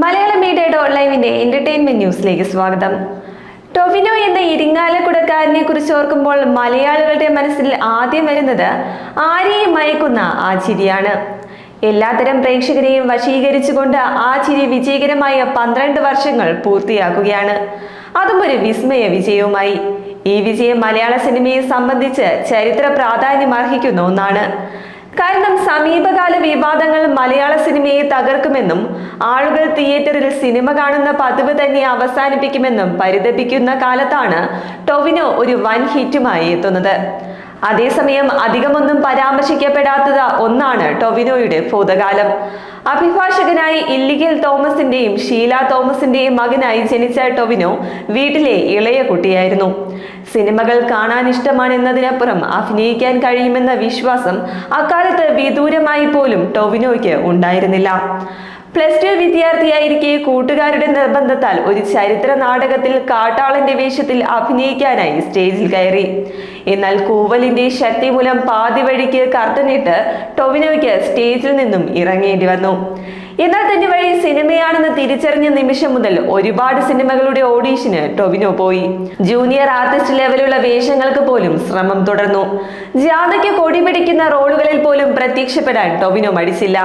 മലയാള dot ലൈവിന്റെ entertainment ന്യൂസിലേക്ക് സ്വാഗതം. ടൊവിനോ എന്ന ഇരിങ്ങാലക്കുടക്കാരനെ കുറിച്ച് ഓർക്കുമ്പോൾ മലയാളികളുടെ മനസ്സിൽ ആദ്യം വരുന്നത് ആരെയും മയക്കുന്ന ആ ചിരിയാണ് എല്ലാത്തരം പ്രേക്ഷകരെയും വശീകരിച്ചുകൊണ്ട് ആ ചിരി വിജയകരമായ പന്ത്രണ്ട് വർഷങ്ങൾ പൂർത്തിയാക്കുകയാണ്. അതും ഒരു വിസ്മയ വിജയവുമായി. ഈ വിജയം മലയാള സിനിമയെ സംബന്ധിച്ച് ചരിത്ര പ്രാധാന്യം അർഹിക്കുന്ന ഒന്നാണ്. കാരണം സമീപകാല വിവാദങ്ങൾ മലയാള സിനിമയെ തകർക്കുമെന്നും ആളുകൾ തിയേറ്ററിൽ സിനിമ കാണുന്ന പതിവ് തന്നെ അവസാനിപ്പിക്കുമെന്നും പരിതപിക്കുന്ന കാലത്താണ് ടൊവിനോ ഒരു വൻ ഹിറ്റുമായി എത്തുന്നത്. അതേസമയം അധികമൊന്നും പരാമർശിക്കപ്പെടാത്തത് ഒന്നാണ് ടൊവിനോയുടെ ഭൂതകാലം. അഭിഭാഷകനായി ഇല്ലിഗൽ തോമസിന്റെയും ഷീല തോമസിന്റെയും മകനായി ജനിച്ച ടൊവിനോ വീട്ടിലെ ഇളയ കുട്ടിയായിരുന്നു. സിനിമകൾ കാണാൻ ഇഷ്ടമാണെന്നതിനപ്പുറം അഭിനയിക്കാൻ കഴിയുമെന്ന വിശ്വാസം അക്കാലത്ത് വിദൂരമായി പോലും ടൊവിനോയ്ക്ക് ഉണ്ടായിരുന്നില്ല. പ്ലസ് ടു വിദ്യാർത്ഥിയായിരിക്കെ കൂട്ടുകാരുടെ നിർബന്ധത്താൽ ഒരു ചരിത്ര നാടകത്തിൽ കാട്ടാളന്റെ വേഷത്തിൽ അഭിനയിക്കാനായി സ്റ്റേജിൽ കയറി. എന്നാൽ കൂവലിന്റെ ശക്തി മൂലം പാതി വഴിക്ക് കർട്ടനിട്ട് ടൊവിനോയ്ക്ക് സ്റ്റേജിൽ നിന്നും ഇറങ്ങേണ്ടി വന്നു. എന്നാൽ തന്റെ വഴി സിനിമയാണെന്ന് തിരിച്ചറിഞ്ഞ നിമിഷം മുതൽ ഒരുപാട് സിനിമകളുടെ ഓഡീഷന് ടൊവിനോ പോയി. ജൂനിയർ ആർട്ടിസ്റ്റ് ലെവലുള്ള വേഷങ്ങൾക്ക് പോലും ശ്രമം തുടർന്നു. ജാഥയ്ക്ക് കൊടി പിടിക്കുന്ന റോളുകളിൽ പോലും പ്രത്യക്ഷപ്പെടാൻ ടൊവിനോ മടിച്ചില്ല.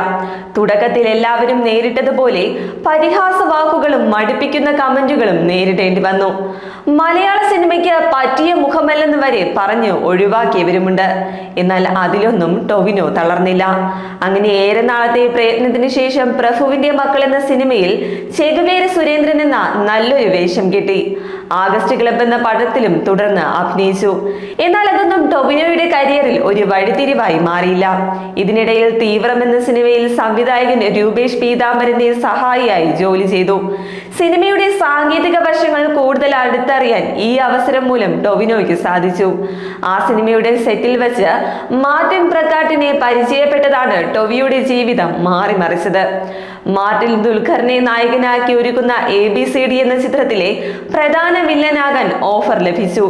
തുടക്കത്തിൽ എല്ലാവരും നേരിട്ടതുപോലെ പരിഹാസ വാക്കുകളും മടുപ്പിക്കുന്ന കമന്റുകളും നേരിടേണ്ടി വന്നു. മലയാള സിനിമയ്ക്ക് പറ്റിയ മുഖമല്ലെന്ന് വരെ പറഞ്ഞ് ഒഴിവാക്കിയവരുമുണ്ട്. എന്നാൽ അതിലൊന്നും ടൊവിനോ തളർന്നില്ല. അങ്ങനെ ഏറെ നാളത്തെ പ്രയത്നത്തിന് ശേഷം പ്രഭുവിന്റെ മക്കൾ എന്ന സിനിമയിൽ ചെകുവേര സുരേന്ദ്രൻ എന്ന നല്ലൊരു വേഷം കിട്ടി. ആഗസ്റ്റ് ക്ലബ് എന്ന പടത്തിലും തുടർന്ന് അഭിനയിച്ചു. എന്നാൽ അതൊന്നും ടൊവിനോയുടെ കരിയറിൽ ഒരു വഴിത്തിരിവായി മാറിയില്ല. ഇതിനിടയിൽ തീവ്രം എന്ന സിനിമയിൽ സംവിധായകൻ രൂപേഷ് പീതാംബരന്റെ സഹായിയായി ജോലി ചെയ്തു. സിനിമയുടെ സാങ്കേതിക അടുത്തറിയാൻ ഈ അവസരം മൂലം ടൊവിനോയ്ക്ക് സാധിച്ചു. ആ സിനിമയുടെ സെറ്റിൽ വെച്ച് മാർട്ടിൻ പ്രക്കാട്ടിനെ പരിചയപ്പെട്ടതാണ് ടൊവിയുടെ ജീവിതം മാറിമറിച്ചത് മാർട്ടിൻ ദുൽഖറിനെ നായകനാക്കി ഒരുക്കുന്ന എ ബി സി ഡി എന്ന ചിത്രത്തിലെ പ്രധാന വില്ലനാകാൻ ഓഫർ ലഭിച്ചു.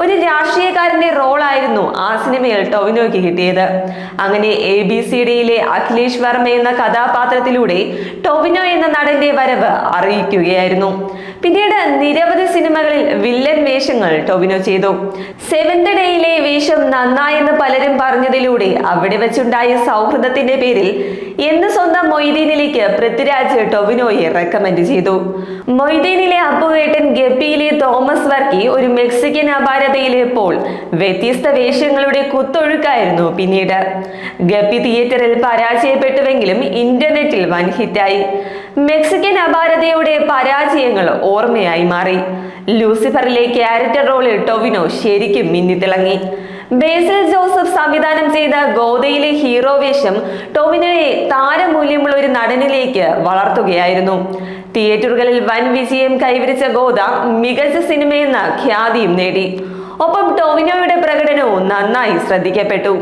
ഒരു രാഷ്ട്രീയക്കാരന്റെ റോളായിരുന്നു ആ സിനിമയിൽ ടൊവിനോയ്ക്ക് കിട്ടിയത്. അങ്ങനെ എ ബി സി ഡിയിലെ അഖിലേഷ് വർമ്മ എന്ന കഥാപാത്രത്തിലൂടെ ടൊവിനോ എന്ന നടന്റെ വരവ് അറിയിക്കുകയായിരുന്നു. പിന്നീട് നിരവധി സിനിമകളിൽ വില്ലൻ വേഷങ്ങൾ ടൊവിനോ ചെയ്തു. സെവന്ത് ഡേയിലെ വേഷം നന്നായെന്ന് പലരും പറഞ്ഞതിലൂടെ അവിടെ വെച്ചുണ്ടായ സൗഹൃദത്തിന്റെ പേരിൽ എന്ന് സ്വന്തം മൊയ്തീനിലേക്ക് പൃഥ്വിരാജ് ടൊവിനോയെ റെക്കമെൻഡ് ചെയ്തു. മൊയ്തീനിലെ അപ്പുവേട്ടൻ ഗപ്പിയിലെ തോമസ് വർക്കി ഒരു മെക്സിക്കൻ അപാരതയിലെ പോൾ വ്യത്യസ്ത വേഷങ്ങളുടെ കുത്തൊഴുക്കായിരുന്നു പിന്നീട്. ഗപ്പി തിയേറ്ററിൽ പരാജയപ്പെട്ടുവെങ്കിലും ഇന്റർനെറ്റിൽ വൻ ഹിറ്റായി. മെക്സിക്കൻ അപാരതയുടെ പരാജയങ്ങൾ ഓർമ്മയായി മാറി. ലൂസിഫറിലെ ക്യാരക്ടർ റോളിൽ ടൊവിനോ ശരിക്കും മിന്നിത്തിളങ്ങി. ബേസിൽ ജോസഫ് സംവിധാനം ചെയ്ത ഗോദയിലെ ഹീറോ വേഷം ടൊവിനോയെ താരമൂല്യമുള്ള ഒരു നടനിലേക്ക് വളർത്തുകയായിരുന്നു. തിയേറ്ററുകളിൽ വൻ വിജയം കൈവരിച്ച ഗോദ മികച്ച സിനിമയെന്ന ഖ്യാതിയും നേടി. ഒപ്പം ടോവിനോയുടെ പ്രകടനവും നന്നായി ശ്രദ്ധിക്കപ്പെട്ടു.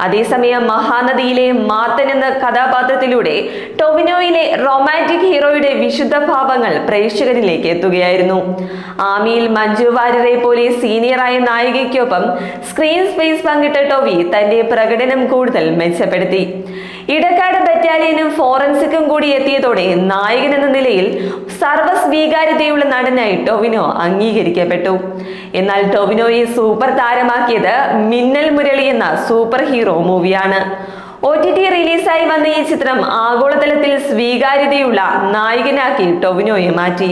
അതേസമയം മഹാനദിയിലെ മാത്തൻ എന്ന കഥാപാത്രത്തിലൂടെ ടോവിനോയിലെ റൊമാന്റിക് ഹീറോയുടെ വിശുദ്ധ ഭാവങ്ങൾ പ്രേക്ഷകരിലേക്ക് എത്തുകയായിരുന്നു. ആമിയിൽ മഞ്ജു വാര്യരെ പോലെ സീനിയറായ നായികയ്ക്കൊപ്പം സ്ക്രീൻ സ്പേസ് പങ്കിട്ട ടോവി തന്റെ പ്രകടനം കൂടുതൽ മെച്ചപ്പെടുത്തി. ഇടക്കാട് ബറ്റാലിയനും ഫോറൻസിക്കും കൂടി എത്തിയതോടെ നായകൻ എന്ന നിലയിൽ സർവസ്വീകാര്യതയുള്ള നടനായി ടൊവിനോ അംഗീകരിക്കപ്പെട്ടു. എന്നാൽ ടൊവിനോയെ സൂപ്പർ താരമാക്കിയത് മിന്നൽ മുരളി എന്ന സൂപ്പർ ഹീറോ മൂവിയാണ്. ഒ ടി ടി റിലീസായി വന്ന ഈ ചിത്രം ആഗോളതലത്തിൽ സ്വീകാര്യതയുള്ള നായകനാക്കി ടൊവിനോയെ മാറ്റി.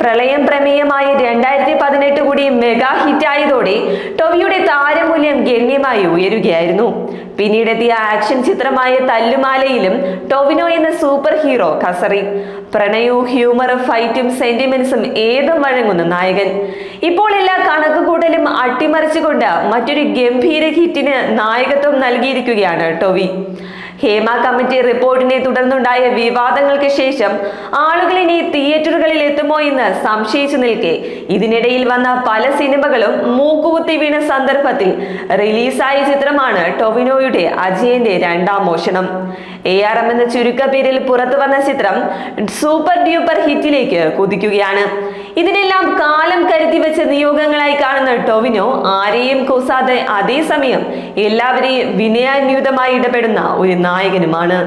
പ്രളയം പ്രമേയമായി രണ്ടായിരത്തി പതിനെട്ട് കൂടി മെഗാ ഹിറ്റായതോടെ ടൊവിയുടെ താരമൂല്യം ഗണ്യമായി ഉയരുകയായിരുന്നു. പിന്നീടെത്തിയ ആക്ഷൻ ചിത്രമായ തല്ലുമാലയിലും ടൊവിനോ എന്ന സൂപ്പർ ഹീറോ കസറി. പ്രണയവും ഹ്യൂമറും ഫൈറ്റും സെന്റിമെന്റ്സും ഏതും വഴങ്ങുന്ന നായകൻ. ഇപ്പോൾ എല്ലാ കണക്കുകൂട്ടലും അട്ടിമറിച്ചുകൊണ്ട് മറ്റൊരു ഗംഭീര ഹിറ്റിന് നായകത്വം നൽകിയിരിക്കുകയാണ് ടൊവി. ഹേമ കമ്മിറ്റി റിപ്പോർട്ടിനെ തുടർന്നുണ്ടായ വിവാദങ്ങൾക്ക് ശേഷം ആളുകൾ ഇനി തിയേറ്ററുകളിൽ എത്തുമോ എന്ന് സംശയിച്ചു നിൽക്കെ. ഇതിനിടയിൽ വന്ന പല സിനിമകളും മൂക്കുകുത്തി വീണ സന്ദർഭത്തിൽ റിലീസായ ചിത്രമാണ് ടൊവിനോയുടെ അജയന്റെ രണ്ടാം മോഷണം. എ ആർ എം എന്ന ചുരുക്കപ്പേരിൽ പുറത്തു വന്ന ചിത്രം സൂപ്പർ ഡ്യൂപ്പർ ഹിറ്റിലേക്ക് കുതിക്കുകയാണ്. ഇതിനെല്ലാം കാലം കരുതി വെച്ച നിയോഗങ്ങളായി കാണുന്ന ടൊവിനോ ആരെയും കൂസാതെ അതേസമയം എല്ലാവരെയും വിനയാന്യൂതമായി ഇടപെടുന്ന ഒരു നായകനുമാണ്